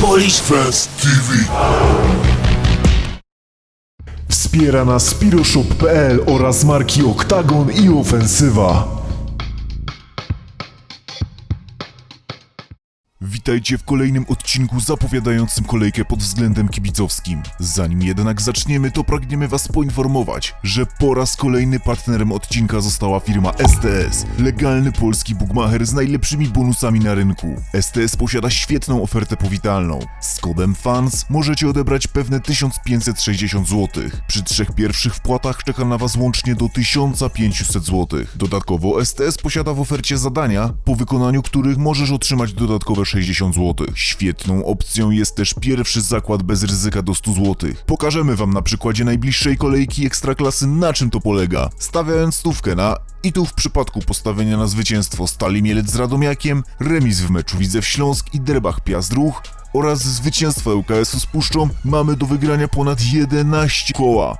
Polish Fest TV. Wspiera nas Piroshop.pl oraz marki Oktagon i Ofensywa. Witajcie w kolejnym odcinku zapowiadającym kolejkę pod względem kibicowskim. Zanim jednak zaczniemy, to pragniemy Was poinformować, że po raz kolejny partnerem odcinka została firma STS, legalny polski bookmacher z najlepszymi bonusami na rynku. STS posiada świetną ofertę powitalną. Z kodem FANS możecie odebrać pewne 1560 zł. Przy trzech pierwszych wpłatach czeka na Was łącznie do 1500 zł. Dodatkowo STS posiada w ofercie zadania, po wykonaniu których możesz otrzymać dodatkowe 60 zł. Świetną opcją jest też pierwszy zakład bez ryzyka do 100 zł. Pokażemy Wam na przykładzie najbliższej kolejki Ekstraklasy na czym to polega. Stawiając stówkę na i tu w przypadku postawienia na zwycięstwo Stali Mielec z Radomiakiem, remis w meczu Widzew Śląsk i Derbach Piast Ruch oraz zwycięstwo ŁKS-u z Puszczą mamy do wygrania ponad 11 koła.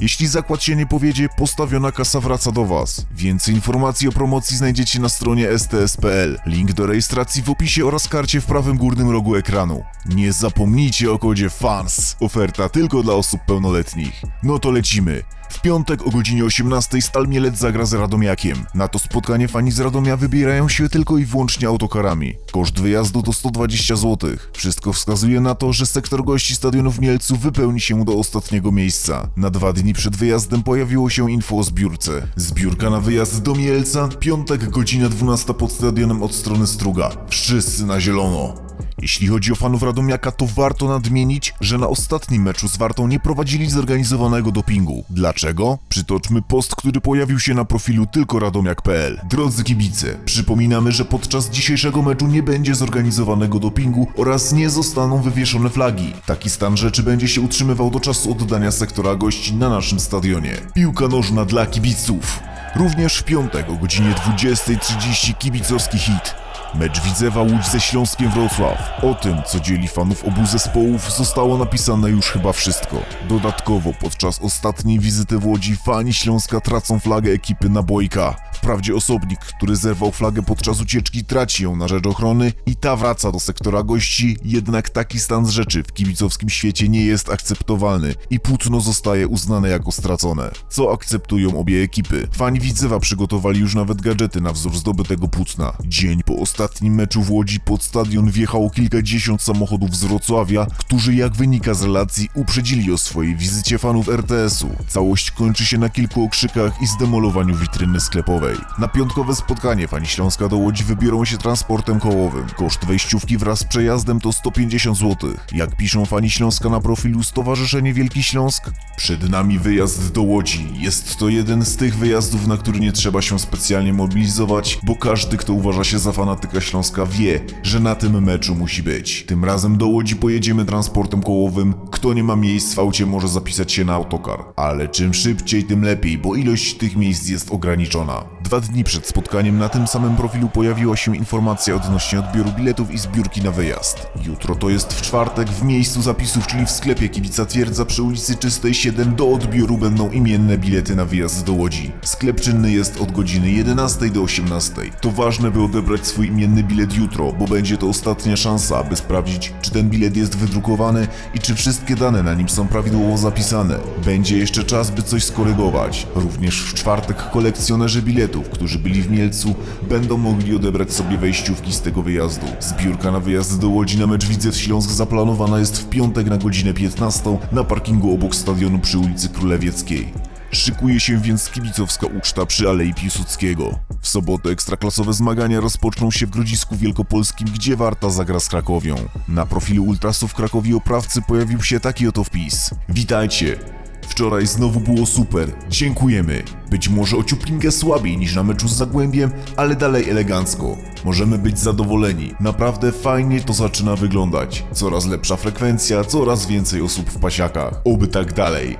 Jeśli zakład się nie powiedzie, postawiona kasa wraca do Was. Więcej informacji o promocji znajdziecie na stronie sts.pl. Link do rejestracji w opisie oraz karcie w prawym górnym rogu ekranu. Nie zapomnijcie o kodzie FANS. Oferta tylko dla osób pełnoletnich. No to lecimy. W piątek o godzinie 18 Stal Mielec zagra z Radomiakiem. Na to spotkanie fani z Radomia wybierają się tylko i wyłącznie autokarami. Koszt wyjazdu to 120 zł. Wszystko wskazuje na to, że sektor gości stadionu w Mielcu wypełni się do ostatniego miejsca. Na dwa dni przed wyjazdem pojawiło się info o zbiórce. Zbiórka na wyjazd do Mielca, piątek godzina 12 pod stadionem od strony Struga. Wszyscy na zielono. Jeśli chodzi o fanów Radomiaka, to warto nadmienić, że na ostatnim meczu z Wartą nie prowadzili zorganizowanego dopingu. Dlaczego? Przytoczmy post, który pojawił się na profilu tylko radomiak.pl. Drodzy kibice, przypominamy, że podczas dzisiejszego meczu nie będzie zorganizowanego dopingu oraz nie zostaną wywieszone flagi. Taki stan rzeczy będzie się utrzymywał do czasu oddania sektora gości na naszym stadionie. Piłka nożna dla kibiców. Również w piątek o godzinie 20.30 kibicowski hit. Mecz Widzewa Łódź ze Śląskiem Wrocław. O tym, co dzieli fanów obu zespołów, zostało napisane już chyba wszystko. Dodatkowo, podczas ostatniej wizyty w Łodzi fani Śląska tracą flagę ekipy Nabojka. Wprawdzie osobnik, który zerwał flagę podczas ucieczki, traci ją na rzecz ochrony i ta wraca do sektora gości, jednak taki stan rzeczy w kibicowskim świecie nie jest akceptowalny i płótno zostaje uznane jako stracone. Co akceptują obie ekipy? Fani Widzewa przygotowali już nawet gadżety na wzór zdobytego płótna. Dzień po ostatnim meczu w Łodzi pod stadion wjechało kilkadziesiąt samochodów z Wrocławia, którzy jak wynika z relacji uprzedzili o swojej wizycie fanów RTS-u. Całość kończy się na kilku okrzykach i zdemolowaniu witryny sklepowej. Na piątkowe spotkanie fani Śląska do Łodzi wybiorą się transportem kołowym. Koszt wejściówki wraz z przejazdem to 150 zł. Jak piszą fani Śląska na profilu Stowarzyszenie Wielki Śląsk, przed nami wyjazd do Łodzi. Jest to jeden z tych wyjazdów, na który nie trzeba się specjalnie mobilizować, bo każdy, kto uważa się za fanatyka Śląska wie, że na tym meczu musi być. Tym razem do Łodzi pojedziemy transportem kołowym. Kto nie ma miejsc w aucie może zapisać się na autokar. Ale czym szybciej, tym lepiej, bo ilość tych miejsc jest ograniczona. Dwa dni przed spotkaniem na tym samym profilu pojawiła się informacja odnośnie odbioru biletów i zbiórki na wyjazd. Jutro to jest w czwartek w miejscu zapisów, czyli w sklepie Kibica Twierdza przy ulicy Czystej 7 do odbioru będą imienne bilety na wyjazd do Łodzi. Sklep czynny jest od godziny 11 do 18. To ważne, by odebrać swój imienny bilet jutro, bo będzie to ostatnia szansa, aby sprawdzić, czy ten bilet jest wydrukowany i czy wszystkie dane na nim są prawidłowo zapisane. Będzie jeszcze czas, by coś skorygować. Również w czwartek kolekcjonerzy biletów, którzy byli w Mielcu, będą mogli odebrać sobie wejściówki z tego wyjazdu. Zbiórka na wyjazd do Łodzi na mecz Widzew Śląsk zaplanowana jest w piątek na godzinę 15 na parkingu obok stadionu przy ulicy Królewieckiej. Szykuje się więc kibicowska uczta przy Alei Piłsudskiego. W sobotę ekstraklasowe zmagania rozpoczną się w Grodzisku Wielkopolskim, gdzie Warta zagra z Krakowią. Na profilu Ultrasów Krakowi oprawcy pojawił się taki oto wpis. Witajcie! Wczoraj znowu było super, dziękujemy. Być może o ciuplinkę słabiej niż na meczu z Zagłębiem, ale dalej elegancko. Możemy być zadowoleni. Naprawdę fajnie to zaczyna wyglądać. Coraz lepsza frekwencja, coraz więcej osób w pasiakach. Oby tak dalej.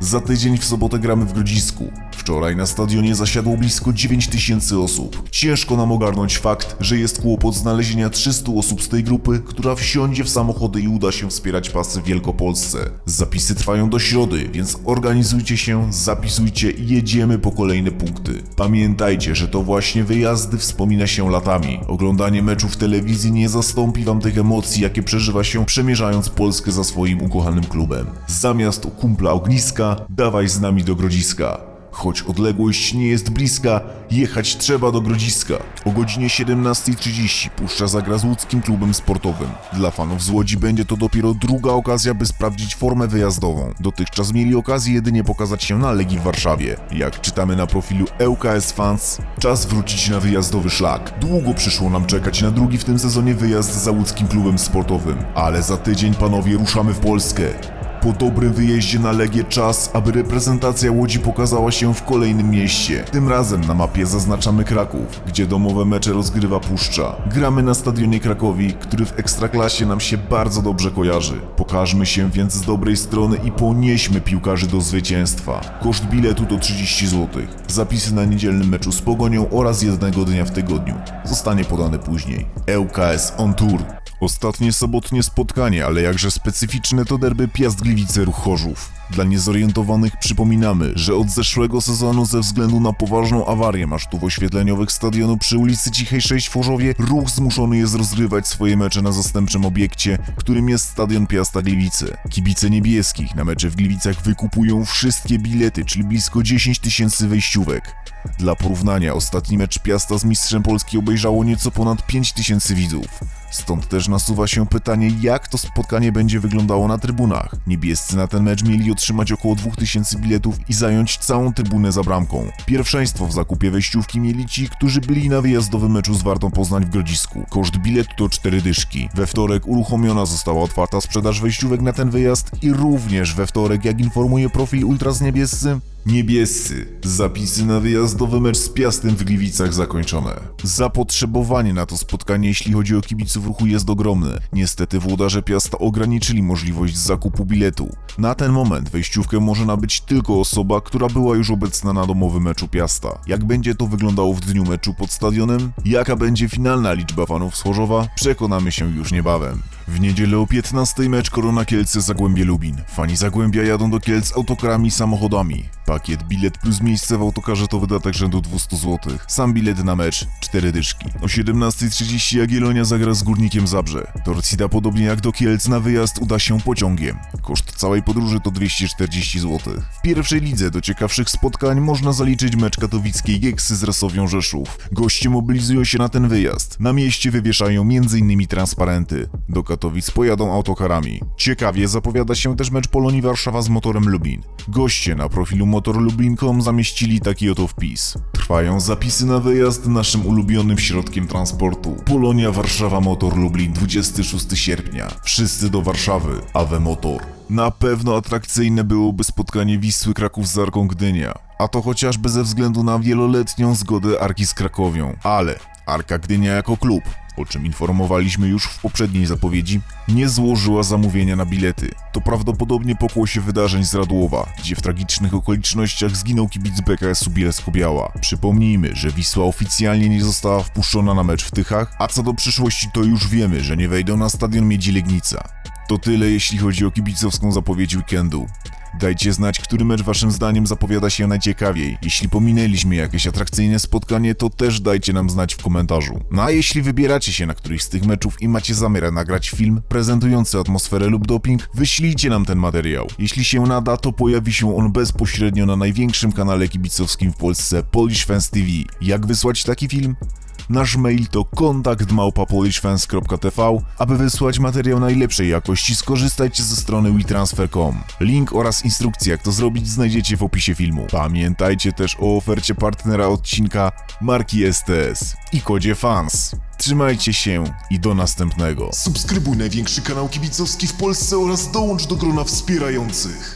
Za tydzień w sobotę gramy w Grodzisku. Wczoraj na stadionie zasiadło blisko 9 tysięcy osób. Ciężko nam ogarnąć fakt, że jest kłopot znalezienia 300 osób z tej grupy, która wsiądzie w samochody i uda się wspierać pasy w Wielkopolsce. Zapisy trwają do środy, więc organizujcie się, zapisujcie i jedziemy po kolejne punkty. Pamiętajcie, że to właśnie wyjazdy wspomina się latami. Oglądanie meczu w telewizji nie zastąpi wam tych emocji, jakie przeżywa się przemierzając Polskę za swoim ukochanym klubem. Zamiast kumpla ogniska, dawaj z nami do Grodziska. Choć odległość nie jest bliska, jechać trzeba do Grodziska. O godzinie 17.30 Puszcza zagra z łódzkim klubem sportowym. Dla fanów z Łodzi będzie to dopiero druga okazja, by sprawdzić formę wyjazdową. Dotychczas mieli okazję jedynie pokazać się na Legii w Warszawie. Jak czytamy na profilu ŁKS Fans, czas wrócić na wyjazdowy szlak. Długo przyszło nam czekać na drugi w tym sezonie wyjazd za łódzkim klubem sportowym. Ale za tydzień, panowie, ruszamy w Polskę. Po dobrym wyjeździe na Legię czas, aby reprezentacja Łodzi pokazała się w kolejnym mieście. Tym razem na mapie zaznaczamy Kraków, gdzie domowe mecze rozgrywa Puszcza. Gramy na stadionie Krakowi, który w Ekstraklasie nam się bardzo dobrze kojarzy. Pokażmy się więc z dobrej strony i ponieśmy piłkarzy do zwycięstwa. Koszt biletu to 30 zł. Zapisy na niedzielnym meczu z Pogonią oraz jednego dnia w tygodniu. Zostanie podane później. ŁKS on Tour. Ostatnie sobotnie spotkanie, ale jakże specyficzne to derby Piast Gliwice Ruch Chorzów. Dla niezorientowanych przypominamy, że od zeszłego sezonu ze względu na poważną awarię masztów oświetleniowych stadionu przy ulicy Cichej 6 w Chorzowie, Ruch zmuszony jest rozgrywać swoje mecze na zastępczym obiekcie, którym jest stadion Piasta Gliwice. Kibice niebieskich na mecze w Gliwicach wykupują wszystkie bilety, czyli blisko 10 tysięcy wejściówek. Dla porównania, ostatni mecz Piasta z Mistrzem Polski obejrzało nieco ponad 5 tysięcy widzów. Stąd też nasuwa się pytanie, jak to spotkanie będzie wyglądało na trybunach. Niebiescy na ten mecz mieli otrzymać około 2000 biletów i zająć całą trybunę za bramką. Pierwszeństwo w zakupie wejściówki mieli ci, którzy byli na wyjazdowym meczu z Wartą Poznań w Grodzisku. Koszt biletu to 4 dyszki. We wtorek uruchomiona została otwarta sprzedaż wejściówek na ten wyjazd i również we wtorek, jak informuje profil Ultras Niebiescy, Niebiescy. Zapisy na wyjazdowy mecz z Piastem w Gliwicach zakończone. Zapotrzebowanie na to spotkanie, jeśli chodzi o kibiców ruchu, jest ogromne. Niestety włodarze Piasta ograniczyli możliwość zakupu biletu. Na ten moment wejściówkę może nabyć tylko osoba, która była już obecna na domowym meczu Piasta. Jak będzie to wyglądało w dniu meczu pod stadionem? Jaka będzie finalna liczba fanów z Chorzowa? Przekonamy się już niebawem. W niedzielę o 15 mecz Korona Kielce Zagłębie Lubin. Fani Zagłębia jadą do Kielc autokarami i samochodami. Pakiet bilet plus miejsce w autokarze to wydatek rzędu 200 zł. Sam bilet na mecz 4 dyszki. O 17.30 Jagiellonia zagra z Górnikiem Zabrze. Torcida podobnie jak do Kielc na wyjazd uda się pociągiem. Koszt całej podróży to 240 zł. W pierwszej lidze do ciekawszych spotkań można zaliczyć mecz katowickiej Gieksy z Rasowią Rzeszów. Goście mobilizują się na ten wyjazd. Na mieście wywieszają m.in. transparenty. Do Katowic pojadą autokarami. Ciekawie zapowiada się też mecz Polonii Warszawa z Motorem Lublin. Goście na profilu motorlublin.com zamieścili taki oto wpis. Trwają zapisy na wyjazd naszym ulubionym środkiem transportu. Polonia Warszawa Motor Lublin 26 sierpnia. Wszyscy do Warszawy. Awe Motor. Na pewno atrakcyjne byłoby spotkanie Wisły Kraków z Arką Gdynia. A to chociażby ze względu na wieloletnią zgodę Arki z Krakowią. Ale Arka Gdynia jako klub o czym informowaliśmy już w poprzedniej zapowiedzi, nie złożyła zamówienia na bilety. To prawdopodobnie pokłosie wydarzeń z Radłowa, gdzie w tragicznych okolicznościach zginął kibic BKS-u Bielsko-Biała. Przypomnijmy, że Wisła oficjalnie nie została wpuszczona na mecz w Tychach, a co do przyszłości to już wiemy, że nie wejdą na stadion Miedzi Legnica. To tyle jeśli chodzi o kibicowską zapowiedź weekendu. Dajcie znać, który mecz waszym zdaniem zapowiada się najciekawiej. Jeśli pominęliśmy jakieś atrakcyjne spotkanie, to też dajcie nam znać w komentarzu. No a jeśli wybieracie się na któryś z tych meczów i macie zamiar nagrać film prezentujący atmosferę lub doping, wyślijcie nam ten materiał. Jeśli się nada, to pojawi się on bezpośrednio na największym kanale kibicowskim w Polsce Polish Fans TV. Jak wysłać taki film? Nasz mail to kontakt.polishfans.tv. Aby wysłać materiał najlepszej jakości, skorzystajcie ze strony WeTransfer.com. Link oraz instrukcję, jak to zrobić, znajdziecie w opisie filmu. Pamiętajcie też o ofercie partnera odcinka marki STS i kodzie FANS. Trzymajcie się i do następnego. Subskrybuj największy kanał kibicowski w Polsce oraz dołącz do grona wspierających.